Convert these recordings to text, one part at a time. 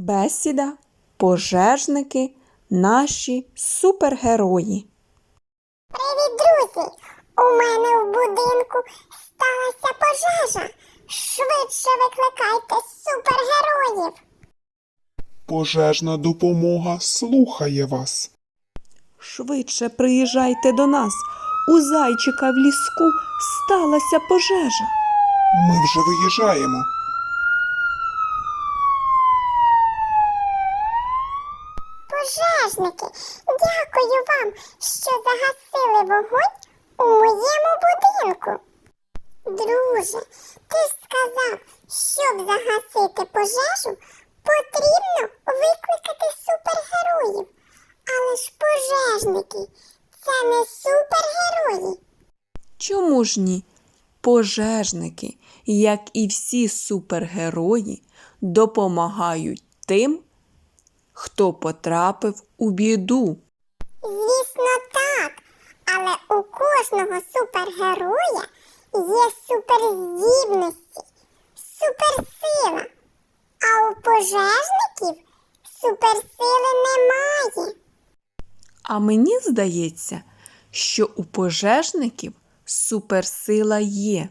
Бесіда, пожежники, наші супергерої. Привіт, друзі! У мене в будинку сталася пожежа. Швидше викликайте супергероїв. Пожежна допомога слухає вас. Швидше приїжджайте до нас. У зайчика в ліску сталася пожежа. Ми вже виїжджаємо. Пожежники, дякую вам, що загасили вогонь у моєму будинку. Друже, ти сказав, щоб загасити пожежу, потрібно викликати супергероїв. Але ж пожежники це не супергерої. Чому ж ні? Пожежники, як і всі супергерої, допомагають тим, хто потрапив у біду. Звісно, так. Але у кожного супергероя є суперздібності, суперсила. А у пожежників суперсили немає. А мені здається, що у пожежників суперсила є.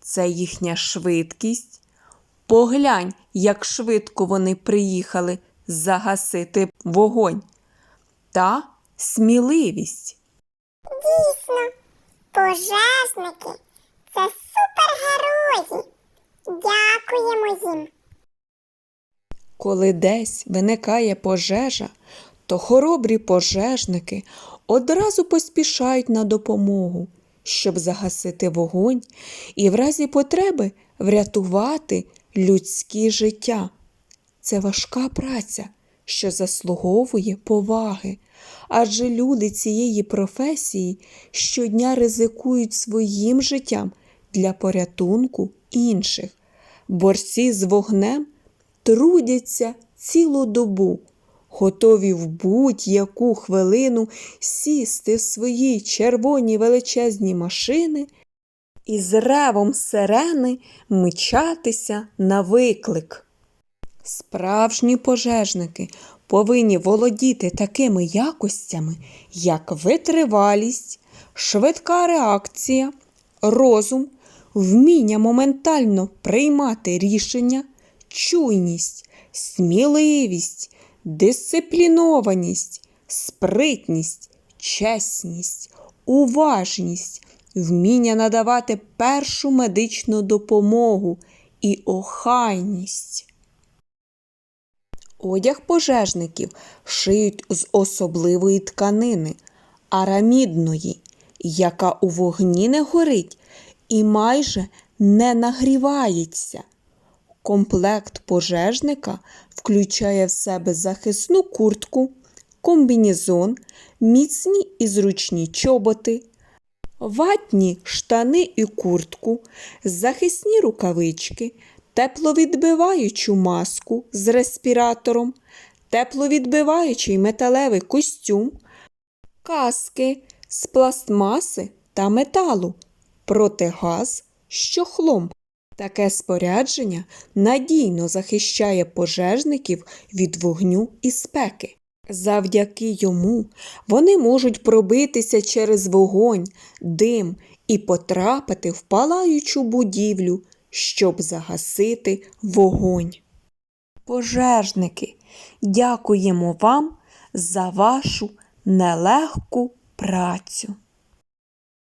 Це їхня швидкість. Поглянь, як швидко вони приїхали загасити вогонь. Та сміливість. Дійсно, пожежники це супергерої. Дякуємо їм. Коли десь виникає пожежа, то хоробрі пожежники одразу поспішають на допомогу, щоб загасити вогонь і в разі потреби врятувати людські життя. Це важка праця, що заслуговує поваги, адже люди цієї професії щодня ризикують своїм життям для порятунку інших. Борці з вогнем трудяться цілу добу, готові в будь-яку хвилину сісти в свої червоні величезні машини і з ревом сирени мчатися на виклик. Справжні пожежники повинні володіти такими якостями, як витривалість, швидка реакція, розум, вміння моментально приймати рішення, чуйність, сміливість, дисциплінованість, спритність, чесність, уважність, вміння надавати першу медичну допомогу і охайність. Одяг пожежників шиють з особливої тканини арамідної, яка у вогні не горить і майже не нагрівається. Комплект пожежника включає в себе захисну куртку, комбінезон, міцні і зручні чоботи, ватні штани і куртку, захисні рукавички, тепловідбиваючу маску з респіратором, тепловідбиваючий металевий костюм, каски з пластмаси та металу, протигаз з чохлом. Таке спорядження надійно захищає пожежників від вогню і спеки. Завдяки йому вони можуть пробитися через вогонь, дим і потрапити в палаючу будівлю, щоб загасити вогонь. Пожежники, дякуємо вам за вашу нелегку працю.